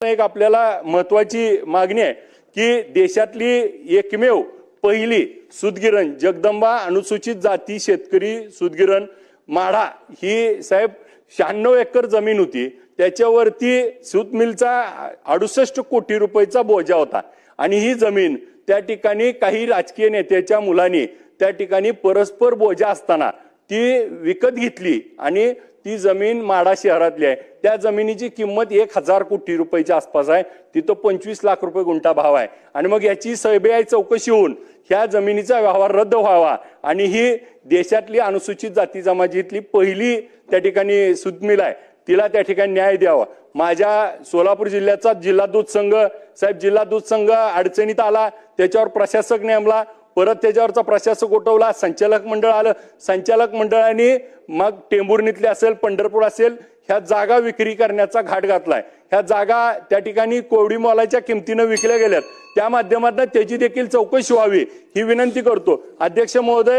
एक आपल्याला महत्वाची मागणी आहे की देशातली एकमेव पहिली सुदगिरण जगदंबा अनुसूचित जाती शेतकरी सुदगिरण माढा ही साहेब शहाण्णव एकर जमीन होती. त्याच्यावरती सूत मिलचा अडुसष्ट कोटी रुपयाचा बोजा होता. आणि ही जमीन त्या ठिकाणी काही राजकीय नेत्याच्या मुलांनी त्या ठिकाणी परस्पर बोजा असताना ती विकत घेतली आणि ती जमीन माडा शहरातली आहे. त्या जमिनीची किंमत एक हजार कोटी रुपयाच्या आसपास आहे. तिथं पंचवीस लाख रुपये गुंठा भाव आहे. आणि मग याची सीबीआय चौकशी होऊन ह्या जमिनीचा व्यवहार रद्द व्हावा. आणि ही देशातली अनुसूचित जाती जमातीतली पहिली त्या ठिकाणी सुतमिल आहे. तिला त्या ठिकाणी न्याय द्यावा. माझ्या सोलापूर जिल्ह्याचा जिल्हा दूध संघ साहेब जिल्हा दूध संघ अडचणीत आला. त्याच्यावर प्रशासक नेमला. परत त्याच्यावरचा प्रशासक उठवला संचालक मंडळ आलं. संचालक मंडळाने मग टेंभुर्णीतले असेल पंढरपूर असेल ह्या जागा विक्री करण्याचा घाट घातलाय. ह्या जागा त्या ठिकाणी कोवडी मॉलाच्या किमतीनं विकल्या गेल्यात. त्या माध्यमातून त्याची देखील चौकशी व्हावी ही विनंती करतो. अध्यक्ष महोदय